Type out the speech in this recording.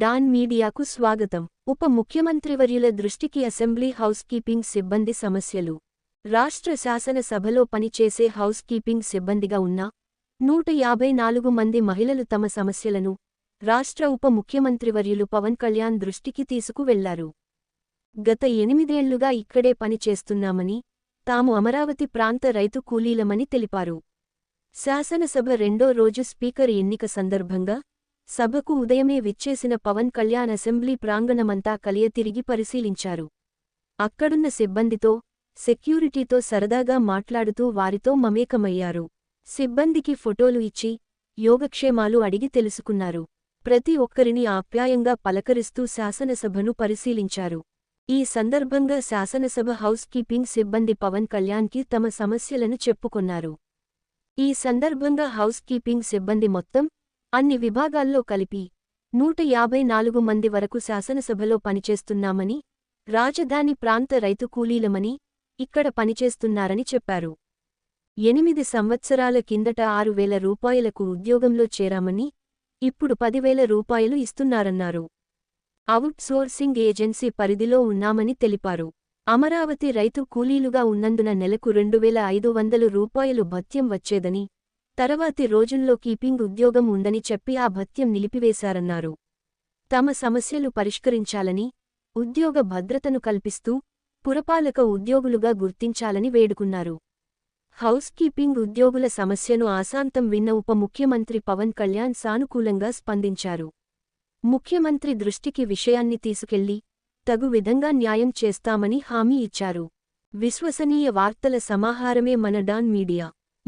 Don మీడియాకు స్వాగతం. ఉప ముఖ్యమంత్రివర్యుల దృష్టికి అసెంబ్లీ హౌస్ కీపింగ్ సిబ్బంది సమస్యలు. రాష్ట్ర శాసనసభలో పనిచేసే హౌస్ కీపింగ్ సిబ్బందిగా ఉన్న నూట యాభై నాలుగు మంది మహిళలు తమ సమస్యలను రాష్ట్ర ఉప ముఖ్యమంత్రివర్యులు పవన్ కళ్యాణ్ దృష్టికి తీసుకువెళ్ళారు. గత ఎనిమిదేళ్ళుగా ఇక్కడే పనిచేస్తున్నామని తాము అమరావతి ప్రాంత రైతు కూలీలమని తెలిపారు. శాసనసభ రెండో రోజు స్పీకర్ ఎన్నిక సందర్భంగా సభకు ఉదయమే విచ్చేసిన పవన్ కళ్యాణ్ అసెంబ్లీ ప్రాంగణమంతా కలియతిరిగి పరిశీలించారు. అక్కడున్న సిబ్బందితో సెక్యూరిటీతో సరదాగా మాట్లాడుతూ వారితో మమేకమయ్యారు. సిబ్బందికి ఫోటోలు ఇచ్చి యోగక్షేమాలు అడిగి తెలుసుకున్నారు. ప్రతి ఒక్కరిని ఆప్యాయంగా పలకరిస్తూ శాసనసభను పరిశీలించారు. ఈ సందర్భంగా శాసనసభ హౌస్ కీపింగ్ సిబ్బంది పవన్ కళ్యాణ్కి తమ సమస్యలను చెప్పుకున్నారు. ఈ సందర్భంగా హౌస్ కీపింగ్ సిబ్బంది మొత్తం అన్ని విభాగాల్లో కలిపి నూట యాభై నాలుగు మంది వరకు శాసనసభలో పనిచేస్తున్నామని రాజధాని ప్రాంత రైతు కూలీలమని ఇక్కడ పనిచేస్తున్నారని చెప్పారు. ఎనిమిది సంవత్సరాల కిందట ఆరు వేల రూపాయలకు ఉద్యోగంలో చేరామని ఇప్పుడు పదివేల రూపాయలు ఇస్తున్నారన్నారు. అవుట్సోర్సింగ్ ఏజెన్సీ పరిధిలో ఉన్నామని తెలిపారు. అమరావతి రైతు కూలీలుగా ఉన్నందున నెలకు రెండువేల ఐదు వందలు రూపాయలు భత్యం వచ్చేదని తర్వాతి రోజుల్లో కీపింగ్ ఉద్యోగం ఉందని చెప్పి ఆ భత్యం నిలిపివేశారన్నారు. తమ సమస్యలు పరిష్కరించాలని ఉద్యోగ భద్రతను కల్పిస్తూ పురపాలక ఉద్యోగులుగా గుర్తించాలని వేడుకున్నారు. హౌస్ కీపింగ్ ఉద్యోగుల సమస్యను ఆశాంతం విన్న ఉప ముఖ్యమంత్రి పవన్ కళ్యాణ్ సానుకూలంగా స్పందించారు. ముఖ్యమంత్రి దృష్టికి విషయాన్ని తీసుకెళ్ళి తగు విధంగా న్యాయం చేస్తామని హామీ ఇచ్చారు. విశ్వసనీయ వార్తల సమాహారమే మన డాన్ మీడియా.